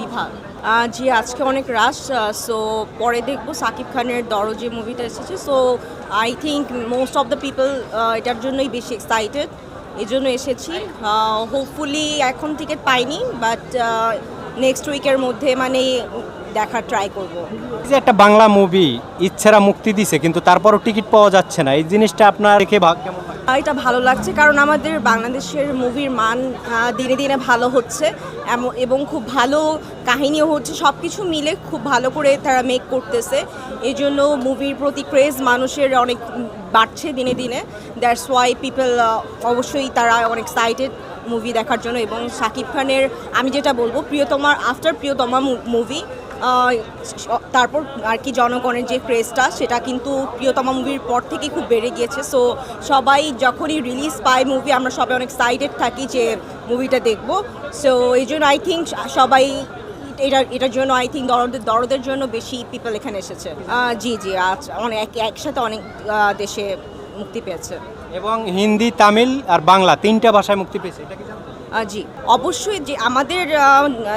বিভাগ। জি, আজকে অনেক রাশ সো পরে দেখব সাকিব খানের দরজ যে মুভিটা এসেছে so I think most of the people এটার জন্যই বেশি এক্সাইটেড এই জন্য এসেছি হোপফুলি এখন টিকিট পাইনি বাট নেক্সট উইকের মধ্যে মানে দেখার ট্রাই করব। যে একটা বাংলা মুভি ইচ্ছেরা মুক্তি দিছে, কিন্তু তারপরও টিকিট পাওয়া যাচ্ছে না। এই জিনিসটা আপনার দেখে ভাগ কেমন এটা ভালো লাগছে, কারণ আমাদের বাংলাদেশের মুভির মান দিনে দিনে ভালো হচ্ছে এবং খুব ভালো কাহিনীও হচ্ছে সব কিছু মিলে খুব ভালো করে তারা মেক করতেছে এই জন্য মুভির প্রতি ক্রেজ মানুষের অনেক বাড়ছে দিনে দিনে দ্যাটস ওয়াই পিপল অবশ্যই তারা অনেক এক্সাইটেড মুভি দেখার জন্য, এবং শাকিব খানের, আমি যেটা বলব, প্রিয়তমার আফটার প্রিয়তমা মুভি তারপর আর কি জনগণের যে ক্রেজটা সেটা কিন্তু প্রিয়তমা মুভির পর থেকে খুব বেড়ে গিয়েছে। সো সবাই যখনই রিলিজ পায় মুভি আমরা সবাই অনেক এক্সাইটেড থাকি যে মুভিটা দেখব। সো এই জন্য আই থিঙ্ক সবাই এটার এটার জন্য আই থিঙ্ক দরদের দরদের জন্য বেশি পিপল এখানে এসেছে। জি জি, আজ অনেক একসাথে অনেক দেশে মুক্তি পেয়েছে। এবং হিন্দি, তামিল আর বাংলা তিনটা ভাষায় মুক্তি পেয়েছে। এটা কি জি। অবশ্যই যে আমাদের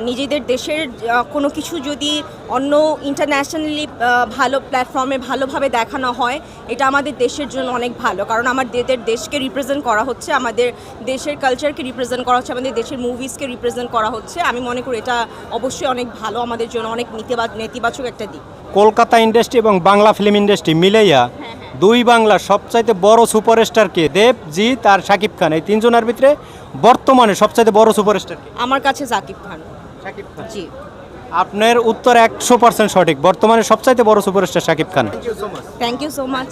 নিজেদের দেশের কোনো কিছু যদি অন্য ইন্টারন্যাশনালি ভালো প্ল্যাটফর্মে ভালোভাবে দেখানো হয় এটা আমাদের দেশের জন্য অনেক ভালো। কারণ আমাদের দেশকে রিপ্রেজেন্ট করা হচ্ছে আমাদের দেশের কালচারকে রিপ্রেজেন্ট করা হচ্ছে আমাদের দেশের মুভিজকে রিপ্রেজেন্ট করা হচ্ছে। আমি মনে করি এটা অবশ্যই অনেক ভালো আমাদের জন্য অনেক নেতিবাচক একটা দিক। কলকাতা ইন্ডাস্ট্রি এবং বাংলা ফিল্ম ইন্ডাস্ট্রি মিলাইয়া দুই বাংলার সবচাইতে বড় সুপারস্টার কে? দেব জিৎ আর শাকিব খান। এই তিনজনের ভিতরে বর্তমানে সবচাইতে বড় সুপারস্টার কে? আমার কাছে সাকিব খান। শাকিব খান। জি। আপনার উত্তর একশো পার্সেন্ট সঠিক। বর্তমানে সবচাইতে বড় superstar Shakib Khan. Thank you so much